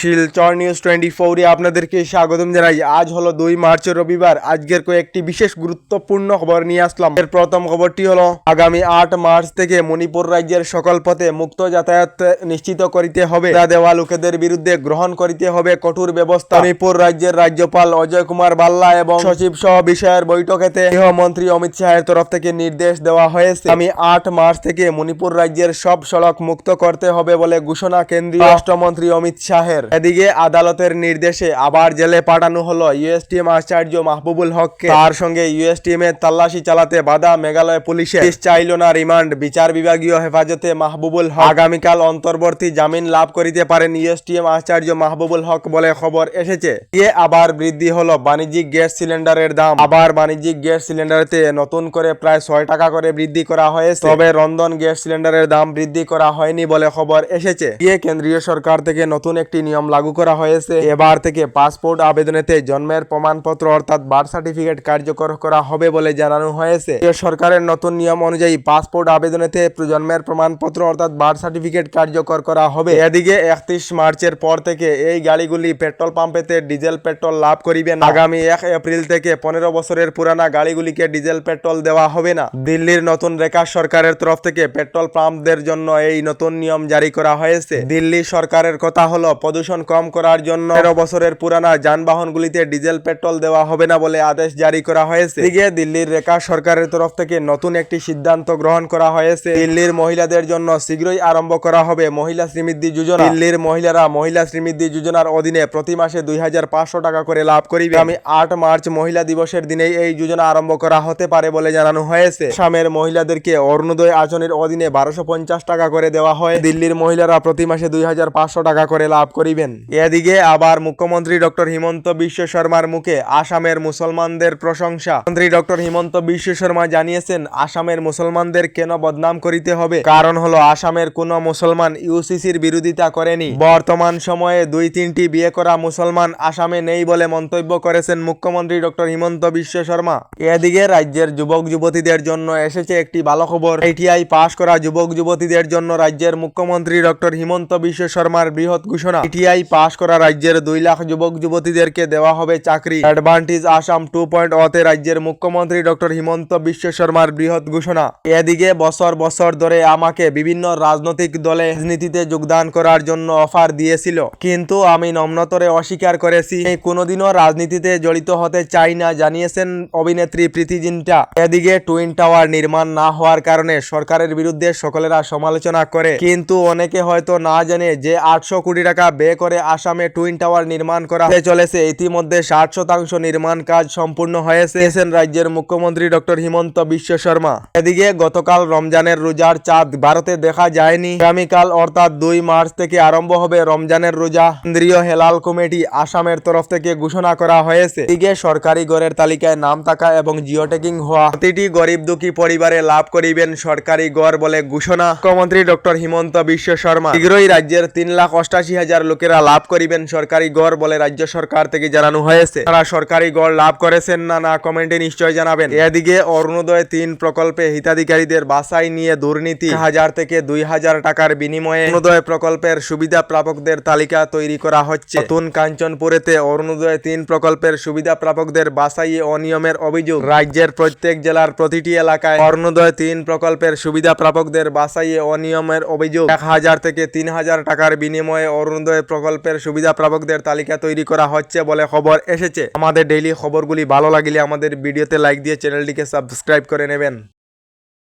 Silchar news twenty ফোরে আপনাদেরকে স্বাগতম জানাই। আজ হলো দুই মার্চ, রবিবার। আজকের কয়েকটি বিশেষ গুরুত্বপূর্ণ খবর নিয়ে আসলাম। এর প্রথম খবরটি হলো, আগামী আট মার্চ থেকে মণিপুর রাজ্যের সকল পথে মুক্ত যাতায়াত নিশ্চিত করিতে হবে। তা দেওয়া লোকেদের বিরুদ্ধে গ্রহণ করিতে হবে কঠোর ব্যবস্থা। মণিপুর রাজ্যের রাজ্যপাল অজয় কুমার বাল্লা এবং সচিব সহ বিষয়ের বৈঠকেতে গৃহমন্ত্রী অমিত শাহের তরফ থেকে নির্দেশ দেওয়া হয়েছে। আমি আট মার্চ থেকে মণিপুর রাজ্যের সব সড়ক মুক্ত করতে হবে বলে ঘোষণা কেন্দ্রীয় রাষ্ট্রমন্ত্রী অমিত শাহের। এদিকে আদালতের নির্দেশে আবার জেলে পাঠানো হলো ইউএসটিএম আচার্য মাহবুবুল হককে। তার সঙ্গে ইউএসটিএম এর তল্লাশি চালাতে বাধা মেঘালয় পুলিশে চাইল না রিমান্ড, বিচার বিভাগীয় হেফাজতে মাহবুবুল হক। আগামীকাল অন্তর্বর্তী জামিন লাভ করিতে পারেন ইউএসটিএম আচার্য মাহবুবুল হক বলে খবর এসেছে। এ আবার বৃদ্ধি হলো বাণিজ্যিক গ্যাস সিলিন্ডারের দাম। আবার বাণিজ্যিক গ্যাস সিলিন্ডারেতে নতুন করে প্রায় ছয় টাকা করে বৃদ্ধি করা হয়েছে। তবে রন্ধন গ্যাস সিলিন্ডারের দাম বৃদ্ধি করা হয়নি বলে খবর এসেছে। এ কেন্দ্রীয় সরকার থেকে নতুন একটি নিয়ম লাগু করা হয়েছে। এবার থেকে পাসপোর্ট আবেদনেতে জন্মের প্রমাণপত্র অর্থাৎ বার্থ সার্টিফিকেট কার্যকর করা হবে বলে জানানো হয়েছে। সরকারের নতুন নিয়ম অনুযায়ী পাসপোর্ট আবেদনেতে জন্মের প্রমাণপত্র অর্থাৎ বার্থ সার্টিফিকেট কার্যকর করা হবে। এদিকে একত্রিশ মার্চের পর থেকে এই গাড়িগুলি পেট্রোল পাম্পেতে ডিজেল পেট্রোল লাভ করিবে না। আগামী এক এপ্রিল থেকে পনেরো বছরের পুরানা গাড়িগুলিকে ডিজেল পেট্রোল দেওয়া হবে না। দিল্লির নতুন রেখা সরকারের তরফ থেকে পেট্রোল পাম্পদের জন্য এই নতুন নিয়ম জারি করা হয়েছে। দিল্লি সরকারের কথা হলো, প্রদূষণ কম করার জন্য তেরো বছরের পুরানা যানবাহনগুলিতে ডিজেল, পেট্রোল দেওয়া হবে না বলে আদেশ জারি করা হয়েছে। এদিকে দিল্লির রেখা সরকারের তরফ থেকে নতুন একটি সিদ্ধান্ত গ্রহণ করা হয়েছে। দিল্লির মহিলাদের জন্য শীঘ্রই আরম্ভ করা হবে মহিলা শ্রীমৃদ্ধি যোজনা। দিল্লির মহিলারা মহিলা শ্রীমৃদ্ধি যোজনার অধীনে প্রতি মাসে দুই হাজার পাঁচশো টাকা করে লাভ করিবে। আমি আট মার্চ মহিলা দিবসের দিনেই এই যোজনা আরম্ভ করা হতে পারে বলে জানানো হয়েছে। আসামের মহিলাদেরকে অরুণোদয় আচনের অধীনে বারোশো টাকা করে দেওয়া হয়। দিল্লির মহিলারা প্রতি মাসে দুই হাজার পাঁচশো টাকা করে লাভ করিবেন এদিকে আবার মুখ্যমন্ত্রী ডক্টর হিমন্ত বিশ্ব শর্মার মুখে আসামের মুসলমানদের প্রশংসা। মন্ত্রী ডক্টর হিমন্ত বিশ্ব শর্মা জানিয়েছেন, আসামের মুসলমানদের কেন বদনাম করিতে হবে? কারণ হলো, আসামের কোনো মুসলমান ইউসিসির বিরোধিতা করেনি। বর্তমান সময়ে দুই তিনটি বিয়ে করা মুসলমান আসামে নেই বলে মন্তব্য করেছেন মুখ্যমন্ত্রী ডক্টর হিমন্ত বিশ্ব শর্মা। এদিকে রাজ্যের যুবক যুবতীদের জন্য এসেছে একটি ভালো খবর। আইটিআই পাশ করা যুবক যুবতীদের জন্য রাজ্যের মুখ্যমন্ত্রী ডক্টর হিমন্ত বিশ্ব শর্মার বৃহৎ ঘোষণা। আইটিআই পাশ করা রাজ্যের দুই লাখ যুবক যুবতীদেরকে দেওয়া হবে চাকরি। অ্যাডভান্টেজ আসাম টু পয়েন্ট অতে রাজ্যের মুখ্যমন্ত্রী ডক্টর হিমন্ত বিশ্ব শর্মার বৃহৎ ঘোষণা। এদিকে বছর বছর ধরে আমাকে বিভিন্ন রাজনৈতিক দলে রাজনীতিতে যোগদান করার জন্য অফার দিয়েছিল। কিন্তু আমি নম্রতরে অস্বীকার করেছি। কোনোদিনও রাজনীতিতে জড়িত হতে চাই না, জানিয়েছেন অভিনেত্রী প্রীতি জিন্টা। এদিকে টুইন টাওয়ার নির্মাণ না হওয়ার কারণে সরকারের বিরুদ্ধে সকলেরা সমালোচনা করে। কিন্তু অনেকে হয়তো না জানে যে আটশো কোটি টাকা ব্যয় করে আসামে টুইন টাওয়ার নির্মাণ করা হতে চলেছে। ইতিমধ্যে ষাট শতাংশ নির্মাণ কাজ সম্পূর্ণ হয়েছে রাজ্যের মুখ্যমন্ত্রী ডক্টর হিমন্ত বিশ্ব শর্মা। এদিকে গতকাল রমজানের রোজার চাঁদ ভারতে দেখা যায়নি। আগামীকাল অর্থাৎ দুই মার্চ থেকে আরম্ভ হবে রমজানের রোজা। কেন্দ্রীয় হেলাল কমিটি আসামের তরফ থেকে ঘোষণা করা হয়েছে। এদিকে সরকারি গড়ের তালিকায় নাম থাকা এবং জিও ট্যাগিং হওয়া প্রতিটি গরিব দুঃখী পরিবারে লাভ করিবেন সরকারি গড় বলে ঘোষণা। মুখ্যমন্ত্রী ডক্টর হিমন্ত বিশ্ব শর্মা। শীঘ্রই রাজ্যের তিন লাখ অষ্টাশি হাজার লোকেরা লাভ করিবেন সরকারি গড় বলে রাজ্য সরকার থেকে জানানো হয়েছে। তারা সরকারি গড় লাভ করেছেন না না কমেন্টে নিশ্চয় জানাবেন। এদিকে অরুণোদয় তিন প্রকল্পে হিতাধিকারীদের বাসাই নিয়ে দুর্নীতি হাজার থেকে দুই হাজার টাকার বিনিময়ে অরুণোদয় প্রকল্পের সুবিধা প্রাপকদের তালিকা তৈরি করা হচ্ছে। নতুন কাঞ্চনপুরেতে অরুণোদয় তিন প্রকল্পের সুবিধা প্রাপকদের বাসাই অনিয়মের অভিযোগ। রাজ্যের প্রত্যেক জেলার প্রতিটি এলাকায় অরুণোদয় তিন প্রকল্পের সুবিধা প্রাপকদের বাসাই অনিয়মের অভিযোগ। এক হাজার থেকে তিন হাজার টাকার বিনিময়ে অরুণোদয় প্রকল্পের সুবিধা প্রাপকদের তালিকা তৈরি করা হচ্ছে বলে খবর এসেছে। আমাদের ডেইলি খবরগুলি ভালো লাগলে আমাদের ভিডিওতে লাইক দিয়ে চ্যানেলটিকে সাবস্ক্রাইব করে নেবেন।